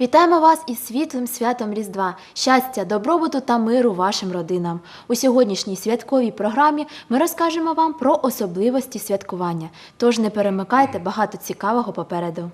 Вітаємо вас із світлим святом Різдва, щастя, добробуту та миру вашим родинам. У сьогоднішній святковій програмі ми розкажемо вам про особливості святкування. Тож не перемикайте багато цікавого попереду.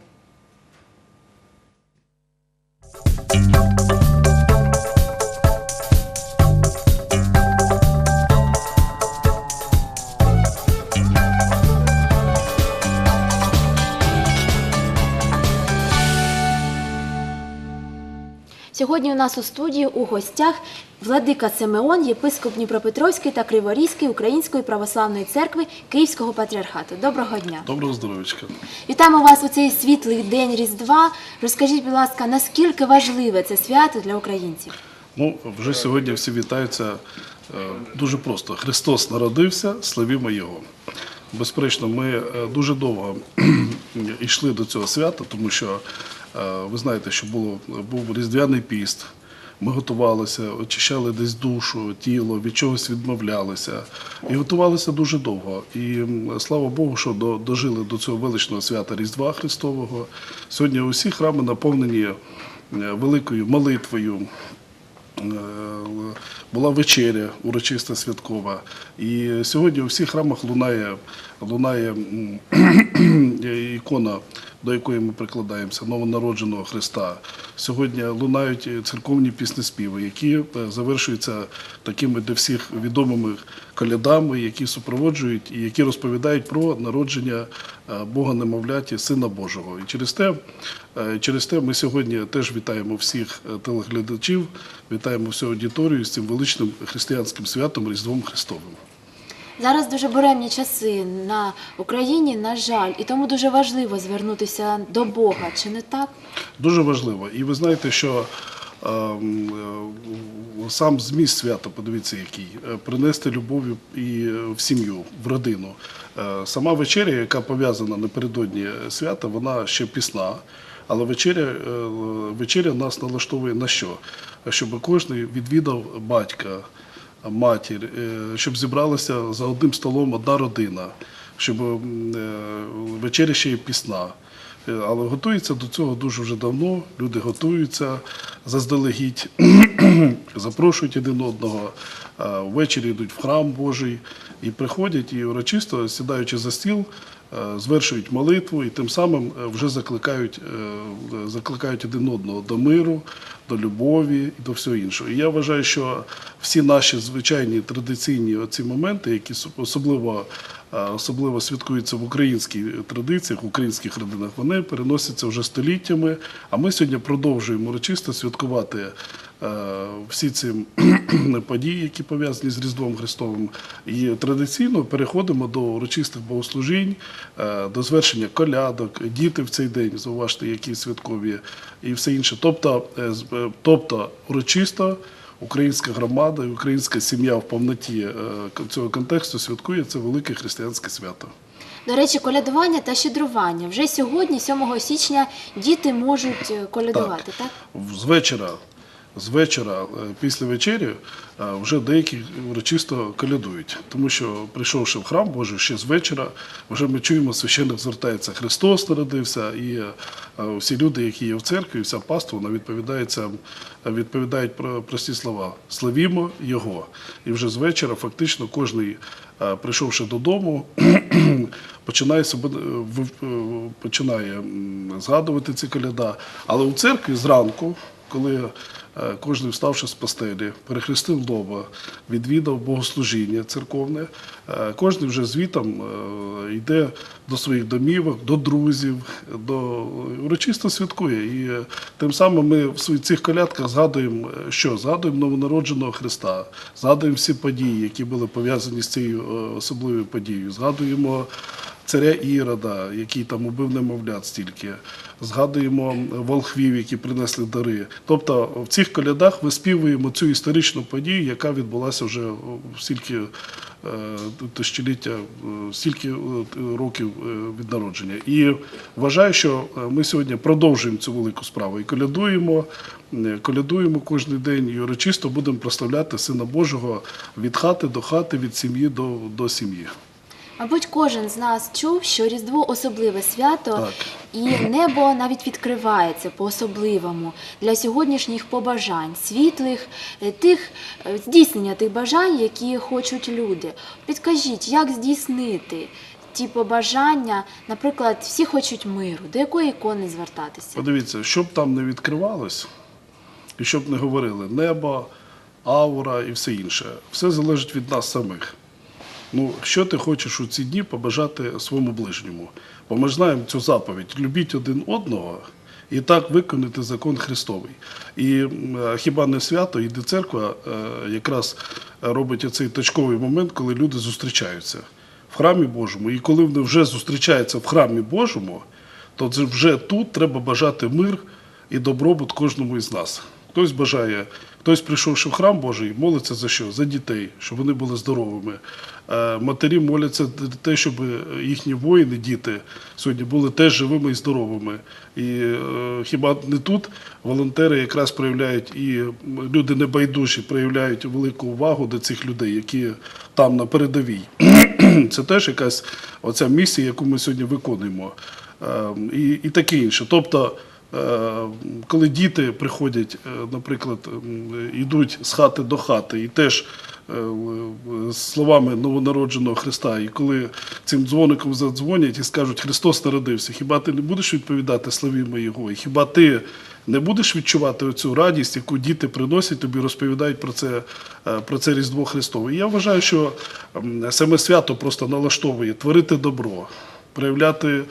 Сьогодні у нас у студії у гостях владика Симеон, єпископ Дніпропетровської та Криворізької Української православної церкви Київського патріархату. Доброго дня! Доброго здоров'ячка. Вітаємо вас у цей світлий день Різдва. Розкажіть, будь ласка, наскільки важливе це свято для українців? Ну, вже сьогодні всі вітаються е, дуже просто. Христос народився, славімо Його. Безперечно, ми е, дуже довго йшли до цього свята, тому що ви знаєте, що було, був різдвяний піст. Ми готувалися, очищали десь душу, тіло, від чогось відмовлялися. І готувалися дуже довго. І слава Богу, що дожили до цього величного свята Різдва Христового. Сьогодні усі храми наповнені е, великою молитвою, Е, була вечеря урочиста святкова. І сьогодні у всіх храмах лунає, лунає ікона, до якої ми прикладаємося, новонародженого Христа. Сьогодні лунають церковні піснеспіви, які е, завершуються такими для всіх відомими колядами, які супроводжують і які розповідають про народження е, Бога немовляті, Сина Божого. І через те, е, через те ми сьогодні теж вітаємо всіх е, телеглядачів, вітаємо всю аудиторію з цим величним християнським святом Різдвом Христовим. Зараз дуже буремні часи на Україні, на жаль, і тому дуже важливо звернутися до Бога, чи не так? Дуже важливо. І ви знаєте, що ем, е, сам зміст свята, подивіться, який е, принести любов і е, в сім'ю, в родину. Сама вечеря, яка пов'язана напередодні свята, вона ще пісна. Але вечеря, вечеря нас налаштовує на що? Щоб кожен відвідав батька, матір, е, щоб зібралася за одним столом одна родина, щоб е, вечеря ще є пісна. Е, Але готується до цього дуже вже давно. Люди готуються заздалегідь, запрошують один одного. Ввечері йдуть в храм Божий і приходять і урочисто, сідаючи за стіл, звершують молитву і тим самим вже закликають, закликають один одного до миру, до любові і до всього іншого. І я вважаю, що всі наші звичайні традиційні оці моменти, які особливо, особливо святкуються в українських традиціях, в українських родинах, вони переносяться вже століттями. А ми сьогодні продовжуємо урочисто святкувати е, всі ці події, які пов'язані з Різдвом Христовим. І традиційно переходимо до урочистих богослужінь, е, до звершення колядок, діти в цей день, зауважте, які святкові, і все інше. Тобто, е, тобто урочисто українська громада і українська сім'я в повноті е, цього контексту святкує це велике християнське свято. До речі, колядування та щедрування. Вже сьогодні, 7 січня, діти можуть е, колядувати, так? так? з вечора, з вечора, е, після вечері, е, вже деякі урочисто колядують. Тому що, прийшовши в храм Божий ще з вечора, вже ми чуємо, священник звертається, Христос народився, і е, всі люди, які є в церкві, вся паства, вона відповідається, відповідають про прості слова Славімо Його. І вже з вечора фактично е, прийшовши додому, починає себе починає згадувати ці коляда. Але у церкві зранку, коли е, кожен вставши з постелі, перехрестив лоба, відвідав богослужіння церковне, е, кожен вже звітом е, йде до своїх домівок, до друзів, до урочисто святкує. І тим самим ми в цих колядках згадуємо, що згадуємо новонародженого Христа, згадуємо всі події, які були пов'язані з цією особливою подією. Згадуємо царя Ірода, який там убив немовлят стільки. Згадуємо волхвів, які принесли дари. Тобто в цих колядах виспівуємо цю історичну подію, яка відбулася вже стільки е, тисячоліття, е, стільки е, років від народження. І вважаю, що ми сьогодні продовжуємо цю велику справу і колядуємо, колядуємо кожен день і урочисто будемо прославляти Сина Божого від хати до хати, від сім'ї до, до сім'ї. Мабуть, кожен з нас чув, що Різдво особливе свято, Так. і небо навіть відкривається по-особливому для сьогоднішніх побажань, світлих, е, тих е, здійснення тих бажань, які хочуть люди. Підкажіть, як здійснити ті побажання? Наприклад, всі хочуть миру. До якої ікони звертатися? Подивіться, щоб там не відкривалось, і щоб не говорили небо, аура і все інше, все залежить від нас самих. Ну, що ти хочеш у ці дні побажати своєму ближньому? Бо ми знаємо цю заповідь: любіть один одного і так виконати закон Христовий. І хіба не свято, і де церква е, якраз робить оцей точковий момент, коли люди зустрічаються в храмі Божому. І коли вони вже зустрічаються в храмі Божому, то вже тут треба бажати мир і добробут кожному із нас. Хтось бажає, хтось прийшовши в храм Божий, молиться за що? За дітей, щоб вони були здоровими. Е, Матері моляться за те, щоб їхні воїни, діти сьогодні були теж живими і здоровими. І е, хіба не тут волонтери якраз проявляють і люди небайдужі проявляють велику увагу до цих людей, які там на передовій. Це теж якась оця місія, яку ми сьогодні виконуємо. Е, І, і таке інше. Тобто, коли діти приходять, е, наприклад, йдуть з хати до хати, і теж е, словами новонародженого Христа, і коли цим дзвоником задзвонять і скажуть Христос народився, хіба ти не будеш відповідати славімо Його? І хіба ти не будеш відчувати оцю радість, яку діти приносять тобі, розповідають про це, е, про це Різдво Христове? І я вважаю, що саме свято просто налаштовує творити добро проявляти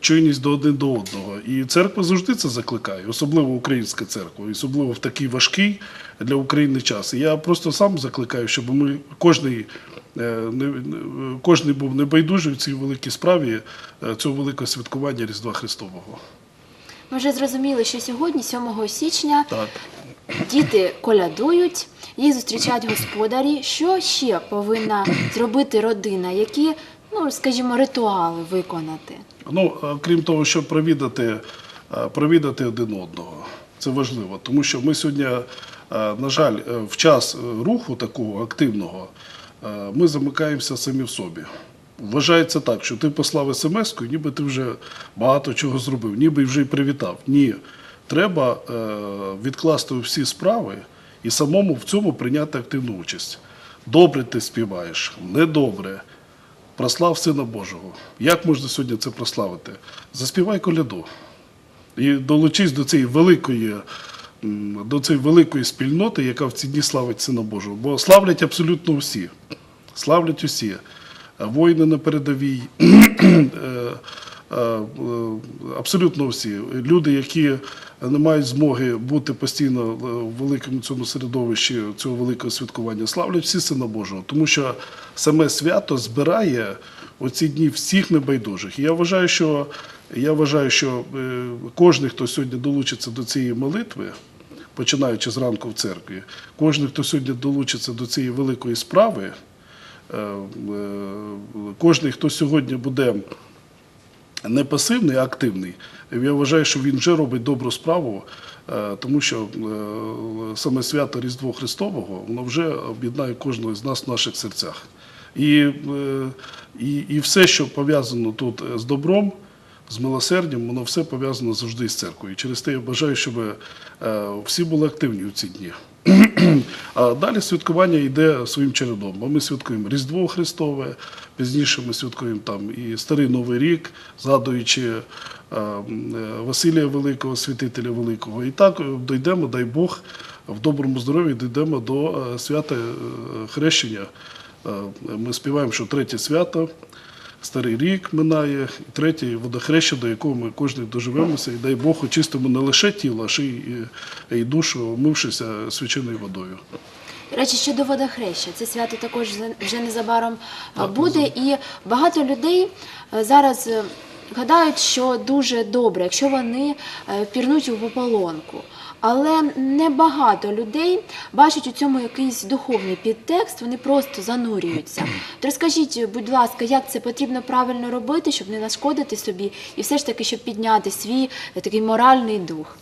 чуйність до один до одного. І церква завжди це закликає, особливо українська церква, особливо в такий важкий для України час. І я просто сам закликаю, щоб ми кожний. е, Кожний був небайдужий в цій великій справі е, цього великого святкування Різдва Христового. Ми вже зрозуміли, що сьогодні, 7 січня, Так. Діти колядують, їх зустрічають господарі. Що ще повинна зробити родина? Які, ну скажімо, ритуали виконати? Ну, е, крім того, щоб провідати, е, провідати один одного. Це важливо, тому що ми сьогодні, е, на жаль, в час руху такого активного ми замикаємося самі в собі. Вважається так, що ти послав смс-ку, ніби ти вже багато чого зробив, ніби вже й привітав. Ні. Треба відкласти всі справи і самому в цьому прийняти активну участь. Добре ти співаєш, недобре. Прослав Сина Божого. Як можна сьогодні це прославити? Заспівай коляду. І долучись до цієї великої, до цієї великої спільноти, яка в ці дні славить Сина Божого. Бо славлять абсолютно всі. Славлять усі. Воїни на передовій, е, е, е, абсолютно всі. Люди, які не мають змоги бути постійно е, в великому цьому середовищі цього великого святкування, славлять всі Сина Божого, тому що саме свято збирає оці дні всіх небайдужих. І я вважаю, що я вважаю, що е, кожен, хто сьогодні долучиться до цієї молитви, починаючи зранку в церкві, кожен, хто сьогодні долучиться до цієї великої справи, е, е, кожен, хто сьогодні буде не пасивний, а активний, я вважаю, що він вже робить добру справу, е, тому що е, саме свято Різдво Христового воно вже об'єднає кожного з нас в наших серцях. І, е, і, і все, що пов'язано тут з добром, з милосердям, воно все пов'язано завжди з церквою. Через те я бажаю, щоб е, всі були активні у ці дні. А далі святкування йде своїм чередом. Бо ми святкуємо Різдво Христове, пізніше ми святкуємо там і Старий Новий рік, згадуючи е, Василія Великого, святителя Великого. І так е, дійдемо, дай Бог, в доброму здоров'ї дійдемо до свята хрещення. Ми співаємо, що третє свято. Старий рік минає, і третє водохреща, до якого ми кожен доживемося, і дай Бог очистимо не лише тіло, а ще й, і душу, омившися свяченою водою. До Речі, щодо водохреща, це свято також вже незабаром а, буде, і багато людей е, зараз е, гадають, що дуже добре, якщо вони е, пірнуть у пополонку. Але небагато людей бачать у цьому якийсь духовний підтекст, вони просто занурюються. То розкажіть, будь ласка, як це потрібно правильно робити, щоб не нашкодити собі, і все ж таки, щоб підняти свій е, такий моральний дух.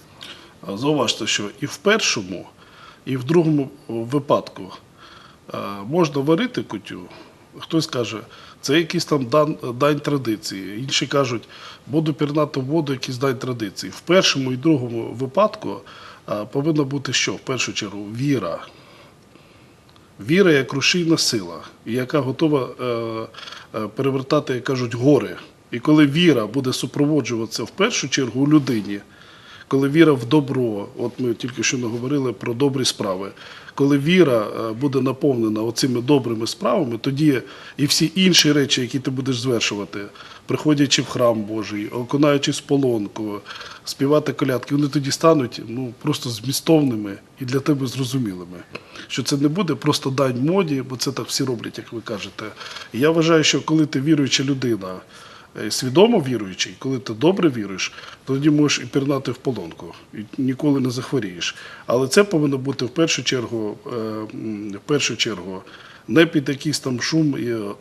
Зауважте, що і в першому, і в другому випадку е, можна варити кутю, Хтось каже, це якийсь там дан, дань традиції. Інші кажуть, буду пірнати в воду, якийсь дань традиції. В першому і другому випадку повинна бути що? В першу чергу віра. Віра як рушійна сила, яка готова е, е, перевертати, як кажуть, гори. І коли віра буде супроводжуватися в першу чергу у людині, коли віра в добро, от ми тільки що не говорили про добрі справи, коли віра е, буде наповнена оцими добрими справами, тоді і всі інші речі, які ти будеш звершувати, приходячи в храм Божий, окунаючись в полонку, співати колядки, вони тоді стануть ну, просто змістовними і для тебе зрозумілими. Що це не буде просто дань моді, бо це так всі роблять, як ви кажете. І я вважаю, що коли ти віруюча людина, свідомо віруючий, коли ти добре віруєш, тоді можеш і пірнати в полонку, і ніколи не захворієш. Але це повинно бути в першу чергу, е, в першу чергу не під якийсь там шум і, е,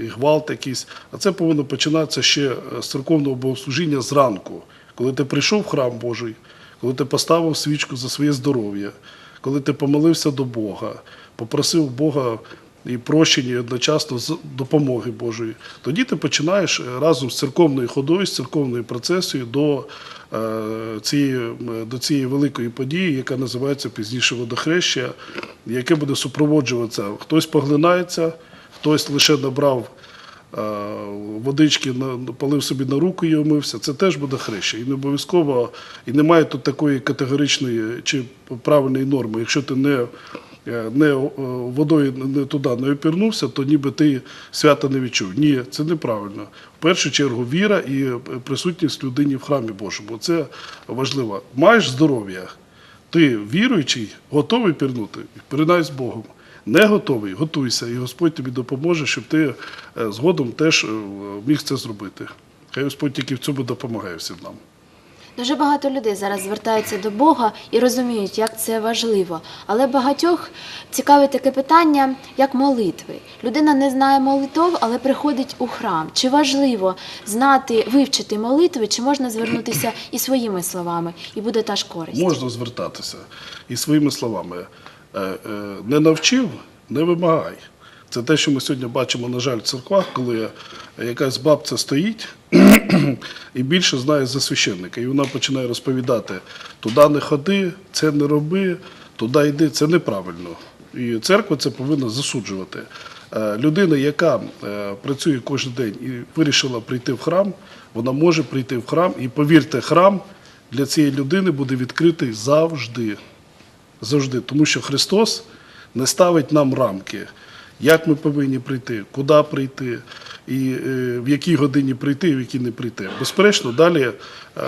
і гвалт якийсь, а це повинно починатися ще е, з церковного богослужіння зранку, коли ти прийшов в храм Божий, коли ти поставив свічку за своє здоров'я, коли ти помолився до Бога, попросив Бога і прощення і одночасно з допомоги Божої, тоді ти починаєш е, разом з церковною ходою, з церковною процесією до е, цієї, до цієї великої події, яка називається пізніше водохреща, яке буде супроводжуватися. Хтось поглинається, хтось лише набрав е, водички, полив собі на руку і омився, це теж буде хреща. І не обов'язково, і немає тут такої категоричної чи правильної норми. Якщо ти не, не е, водою не туди не опірнувся, то ніби ти свята не відчув. Ні, це неправильно. В першу чергу віра і е, присутність людині в храмі Божому. Це важливо. Маєш здоров'я, ти віруючий, готовий пірнути, пірнай з Богом. Не готовий, готуйся, і Господь тобі допоможе, щоб ти е, згодом теж е, міг це зробити. Хай Господь тільки в цьому допомагає всім нам. Дуже багато людей зараз звертаються до Бога і розуміють, як це важливо. Але багатьох цікавить таке питання, як молитви. Людина не знає молитов, але приходить у храм. Чи важливо знати, вивчити молитви, чи можна звернутися і своїми словами, і буде та ж користь? Можна звертатися і своїми словами. е, е, Не навчив, не вимагай. Це те, що ми сьогодні бачимо, на жаль, в церквах, коли якась бабця стоїть і більше знає за священника. І вона починає розповідати: туди не ходи, це не роби, туди йди. Це неправильно. І церква це повинна засуджувати. Е, Людина, яка е, працює кожен день і вирішила прийти в храм, вона може прийти в храм. І повірте, храм для цієї людини буде відкритий завжди. Завжди. Тому що Христос не ставить нам рамки, як ми повинні прийти, куди прийти, і е, в якій годині прийти, і в якій не прийти. Безперечно, далі е,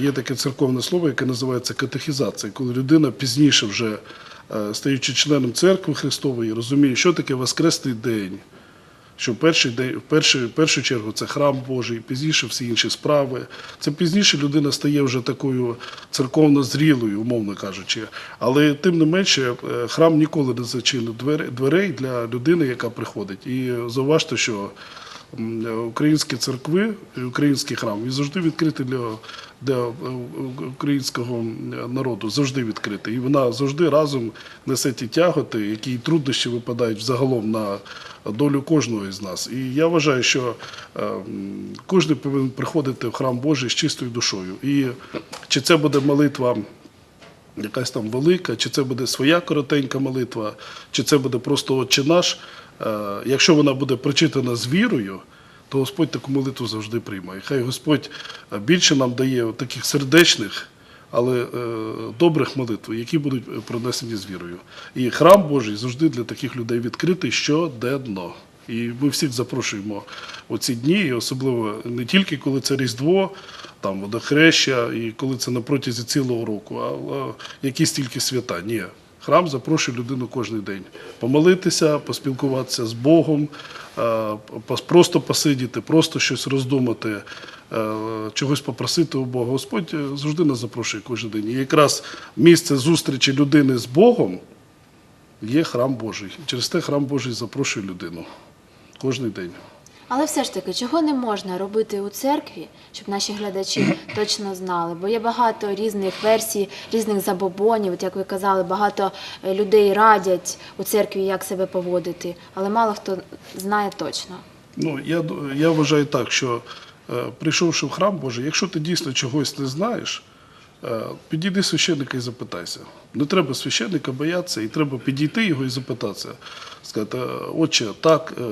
є таке церковне слово, яке називається катехізація, коли людина пізніше вже е, стаючи членом церкви Христової, розуміє, що таке Воскресний день. Що перший день, в першу, в першу чергу це храм Божий, пізніше всі інші справи. Це пізніше людина стає вже такою церковно зрілою, умовно кажучи. Але тим не менше, е, храм ніколи не зачинив дверей для людини, яка приходить. І зауважте, що українські церкви, український храм він завжди відкритий для, для е, українського народу, завжди відкритий. І вона завжди разом несе ті тяготи, які труднощі випадають взагалом на долю кожного із нас. І я вважаю, що е, кожен повинен приходити в храм Божий з чистою душою. І чи це буде молитва якась там велика, чи це буде своя коротенька молитва, чи це буде просто «Отче наш. Е, Якщо вона буде прочитана з вірою, то Господь таку молитву завжди приймає. Хай Господь е, більше нам дає таких сердечних, але е, добрих молитв, які будуть пронесені з вірою. І храм Божий завжди для таких людей відкритий щоденно. І ми всіх запрошуємо у ці дні, і особливо не тільки коли це Різдво, там водохреща, і коли це на протязі цілого року, а якісь тільки свята. Ні. Храм запрошує людину кожен день. Помолитися, поспілкуватися з Богом, е, просто посидіти, просто щось роздумати, е, чогось попросити у Бога. Господь е, завжди нас запрошує кожен день. І якраз місце зустрічі людини з Богом є храм Божий. Через те храм Божий запрошує людину кожен день. Але все ж таки, чого не можна робити у церкві, щоб наші глядачі точно знали? Бо є багато різних версій, різних забобонів. От як ви казали, багато е, людей радять у церкві, як себе поводити, але мало хто знає точно. Ну, я, я вважаю так, що е, прийшовши в храм Божий, якщо ти дійсно чогось не знаєш, е, підійди священника і запитайся. Не треба священника боятися, і треба підійти його і запитатися. Сказати, «Е, отче, так, е,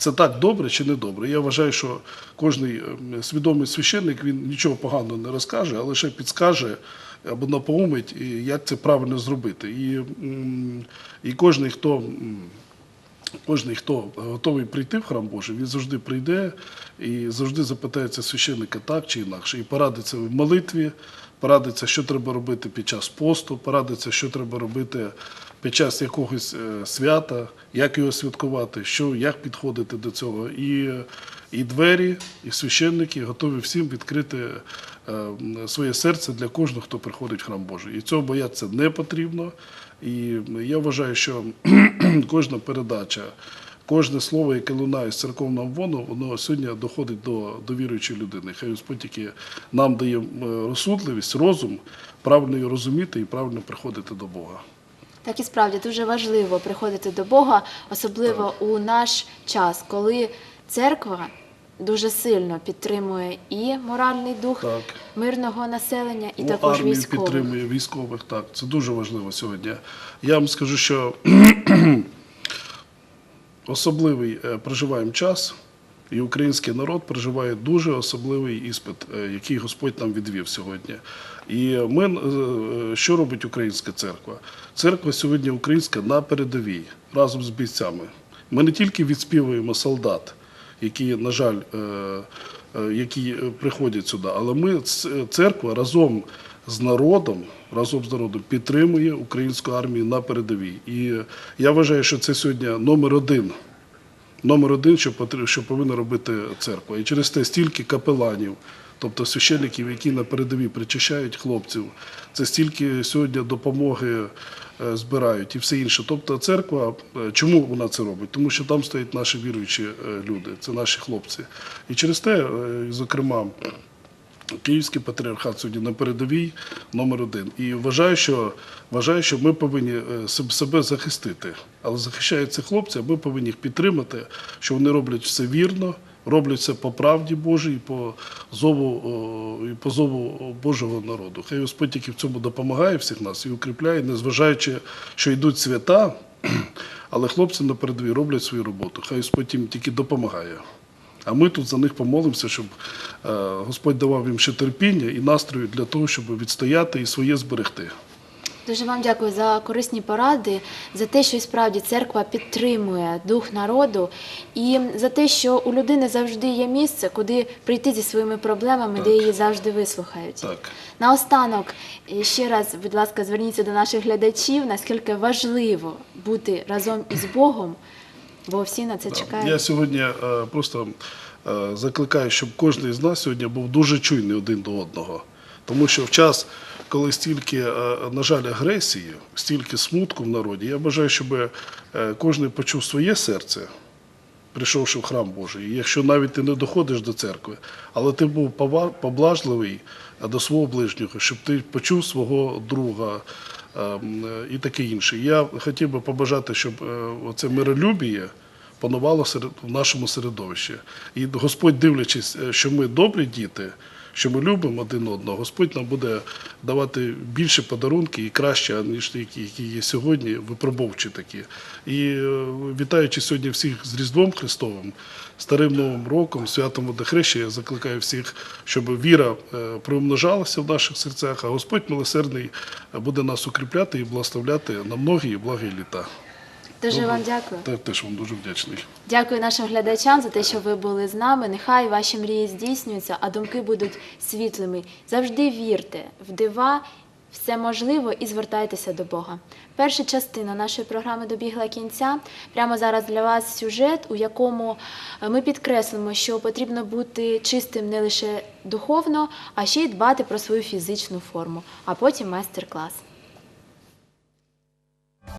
це так добре чи не добре. Я вважаю, що е, свідомий священник він нічого поганого не розкаже, а лише підскаже або напоумить, як це правильно зробити. І, і кожний, хто. Кожний, хто готовий прийти в храм Божий, він завжди прийде і завжди запитається священника так чи інакше. І порадиться в молитві, порадиться, що треба робити під час посту, порадиться, що треба робити під час якогось е, свята, як його святкувати, що, як підходити до цього. І, і двері, і священники готові всім відкрити е, своє серце для кожного, хто приходить в храм Божий. І цього боятися не потрібно. І я вважаю, що кожна передача, кожне слово, яке лунає з церковного вону, воно сьогодні доходить до, віруючої людини. Хай Господь тільки нам дає е, розсудливість, розум, правильно її розуміти і правильно приходити до Бога. Так і справді дуже важливо приходити до Бога, особливо у наш час, коли церква дуже сильно підтримує і моральний дух Так. мирного населення, і Ну, також армію військових. підтримує військових. Так, це дуже важливо сьогодні. Я вам скажу, що особливий е, проживаємо час, і український народ проживає дуже особливий іспит, е, який Господь нам відвів сьогодні. І ми, е, що робить українська церква? Церква сьогодні українська на передовій разом з бійцями. Ми не тільки відспівуємо солдат, які, на жаль, е, е, які е, приходять сюди, але ми, церква, разом з народом, разом з народом підтримує українську армію на передовій. І я вважаю, що це сьогодні номер один. Номер один, що, що повинна робити церква. І через те стільки капеланів, тобто священників, які на передовій причащають хлопців, це стільки сьогодні допомоги е, збирають і все інше. Тобто церква, е, чому вона це робить? Тому що там стоять наші віруючі е, люди, це наші хлопці. І через те, зокрема, Київський патріархат сьогодні на передовій номер один. І вважаю, що, вважаю, що ми повинні е, себе захистити. Але захищають ці хлопці, а ми повинні їх підтримати, що вони роблять все вірно, роблять все по правді Божій, по зову, і по зову Божого народу. Хай Господь тільки в цьому допомагає всіх нас і укріпляє, незважаючи, що йдуть свята, але хлопці на передовій роблять свою роботу. Хай Господь їм тільки допомагає. А ми тут за них помолимося, щоб е, Господь давав їм ще терпіння і настрою для того, щоб відстояти і своє зберегти. Дуже вам дякую за корисні поради, за те, що і справді церква підтримує дух народу, і за те, що у людини завжди є місце, куди прийти зі своїми проблемами, де її завжди вислухають. Так. Наостанок, ще раз, будь ласка, зверніться до наших глядачів, наскільки важливо бути разом із Богом, бо всі на це чекають. Я сьогодні е, просто е, закликаю, щоб кожен з нас сьогодні був дуже чуйний один до одного. Тому що в час, коли стільки, е, на жаль, агресії, стільки смутку в народі, я бажаю, щоб кожен почув своє серце, прийшовши в храм Божий. І якщо навіть ти не доходиш до церкви, але ти був поблажливий до свого ближнього, щоб ти почув свого друга і таке інше. Я хотів би побажати, щоб це оце миролюбіє панувало в нашому середовищі. І Господь, дивлячись, е, що ми добрі діти. Що ми любимо один одного, Господь нам буде давати більше подарунки і краще, ніж ті, які- є сьогодні, випробовчі такі. І е, вітаючи сьогодні всіх з Різдвом Христовим, Старим Новим Роком, святом Водохреща, я закликаю всіх, щоб віра е, примножалася в наших серцях, а Господь милосердний буде нас укріпляти і благословляти на многі і благі літа. Дуже вам дякую. Та теж вам дуже вдячний. Дякую нашим глядачам за те, що ви були з нами. Нехай ваші мрії здійснюються, а думки будуть світлими. Завжди вірте в дива, все можливо і звертайтеся до Бога. Перша частина нашої програми добігла кінця. Прямо зараз для вас сюжет, у якому е, ми підкреслимо, що потрібно бути чистим не лише духовно, а ще й дбати про свою фізичну форму, а потім майстер-клас.